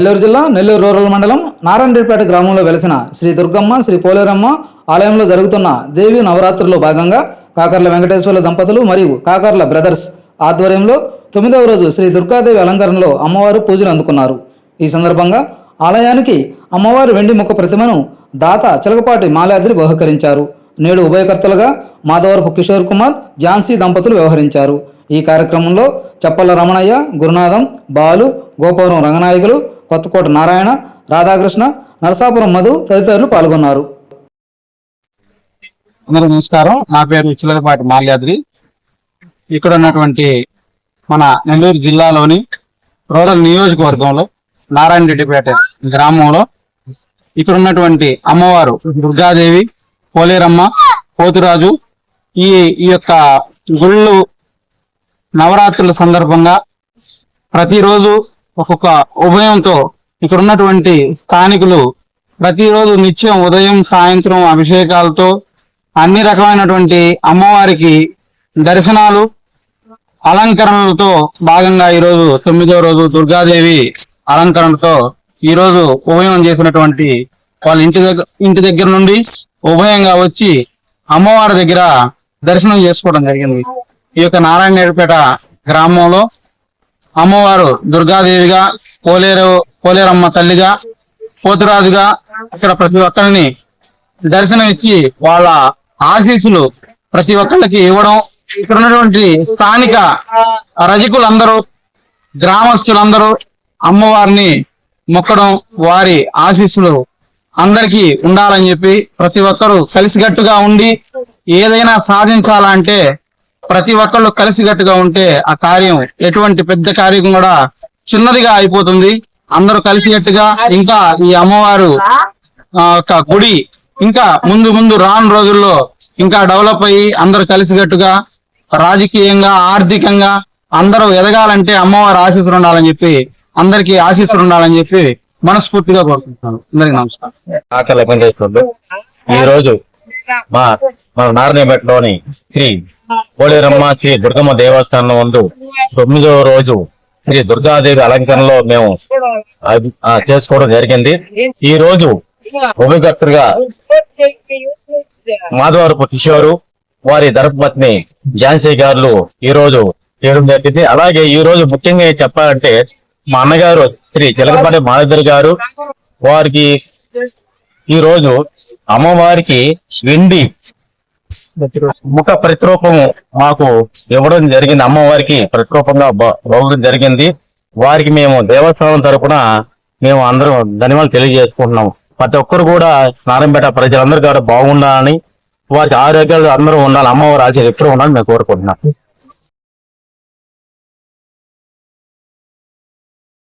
నెల్లూరు జిల్లా నెల్లూరు రూరల్ మండలం నారాయణపేట గ్రామంలో వెలసిన శ్రీ దుర్గమ్మ శ్రీ పోలేరమ్మ ఆలయంలో జరుగుతున్న దేవి నవరాత్రుల్లో భాగంగా కాకర్ల వెంకటేశ్వర్ల దంపతులు మరియు కాకర్ల బ్రదర్స్ ఆధ్వర్యంలో తొమ్మిదవ రోజు శ్రీ దుర్గాదేవి అలంకరణలో అమ్మవారు పూజలు అందుకున్నారు. ఈ సందర్భంగా ఆలయానికి అమ్మవారి వెండి ముఖ ప్రతిమను దాత చిలకపాటి మాలాద్రి బహుకరించారు. నేడు ఉభయకర్తలుగా మాధవరపు కిషోర్ కుమార్ ఝాన్సీ దంపతులు వ్యవహరించారు. ఈ కార్యక్రమంలో చప్పల్ల రమణయ్య గురునాథం బాలు గోపవరం రంగనాయకులు కొత్తకోట నారాయణ రాధాకృష్ణ నరసాపురం మధు తదితరులు పాల్గొన్నారు. అందరూ నమస్కారం. నా పేరు చిల్లరపాటి మాల్యాద్రి. ఇక్కడ ఉన్నటువంటి మన నెల్లూరు జిల్లాలోని రూరల్ నియోజకవర్గంలో నారాయణ రెడ్డిపేట గ్రామంలో ఇక్కడ ఉన్నటువంటి అమ్మవారు దుర్గాదేవి పోలేరమ్మ పోతురాజు ఈ ఈ యొక్క గుళ్ళు నవరాత్రుల సందర్భంగా ప్రతిరోజు ఒక్కొక్క ఉభయంతో ఇక్కడ ఉన్నటువంటి స్థానికులు ప్రతిరోజు నిత్యం ఉదయం సాయంత్రం అభిషేకాలతో అన్ని రకమైనటువంటి అమ్మవారికి దర్శనాలు అలంకరణలతో భాగంగా ఈరోజు తొమ్మిదో రోజు దుర్గాదేవి అలంకరణతో ఈ రోజు ఉభయం చేసినటువంటి వాళ్ళ ఇంటి దగ్గర ఇంటి దగ్గర నుండి ఉభయంగా వచ్చి అమ్మవారి దగ్గర దర్శనం చేసుకోవడం జరిగింది. ఈ యొక్క నారాయణపేట గ్రామంలో అమ్మవారు దుర్గాదేవిగా పోలేరు పోలేరమ్మ తల్లిగా పోతురాజుగా ఇక్కడ ప్రతి ఒక్కరిని దర్శనం ఇచ్చి వాళ్ళ ఆశీస్సులు ప్రతి ఒక్కరికి ఇవ్వడం. ఇక్కడ ఉన్నటువంటి స్థానిక రజకులందరూ గ్రామస్తులందరూ అమ్మవారిని మొక్కడం వారి ఆశీస్సులు అందరికీ ఉండాలని చెప్పి ప్రతి ఒక్కరూ కలిసికట్టుగా ఉండి ఏదైనా సాధించాలంటే ప్రతి ఒక్కళ్ళు కలిసికట్టుగా ఉంటే ఆ కార్యం ఎటువంటి పెద్ద కార్యం కూడా చిన్నదిగా అయిపోతుంది. అందరూ కలిసికట్టుగా ఇంకా ఈ అమ్మవారు గుడి ఇంకా ముందు ముందు రాను రోజుల్లో ఇంకా డెవలప్ అయ్యి అందరూ కలిసికట్టుగా రాజకీయంగా ఆర్థికంగా అందరూ ఎదగాలంటే అమ్మవారి ఆశీస్సులు ఉండాలని చెప్పి అందరికీ ఆశీస్సులు ఉండాలని చెప్పి మనస్ఫూర్తిగా కోరుకుంటున్నాను. అందరికి నమస్కారం. ఆకలి ఈ రోజు మా మన నారాయణపేటలోని శ్రీ పోలేరమ్మ శ్రీ దుర్గమ్మ దేవస్థానం నందు తొమ్మిదవ రోజు శ్రీ దుర్గాదేవి అలంకరణలో మేము చేసుకోవడం జరిగింది. ఈ రోజు ఉభయకర్తగా మాధవరపు కిషోరు వారి ధర్మపత్ని ఝాన్సీ గారు ఈ రోజు చేయడం జరిగింది. అలాగే ఈ రోజు ముఖ్యంగా చెప్పాలంటే మా అన్నగారు శ్రీ చిలకపాటి మాధవర్ గారు వారికి ఈ రోజు అమ్మవారికి వెండి ముఖ ప్రతిరూపము మాకు ఇవ్వడం జరిగింది. అమ్మవారికి ప్రతిరూపంగా బ- ఇవ్వడం జరిగింది. వారికి మేము దేవస్థానం తరపున మేము అందరం ధన్యవాదాలు తెలియజేసుకుంటున్నాం. ప్రతి ఒక్కరు కూడా నారాయణపేట ప్రజలందరూ కూడా బాగుండాలని వారికి ఆరోగ్యాలు అందరూ ఉండాలి అమ్మవారి ఆశ ఎప్పుడు ఉండాలని మేము కోరుకుంటున్నాం.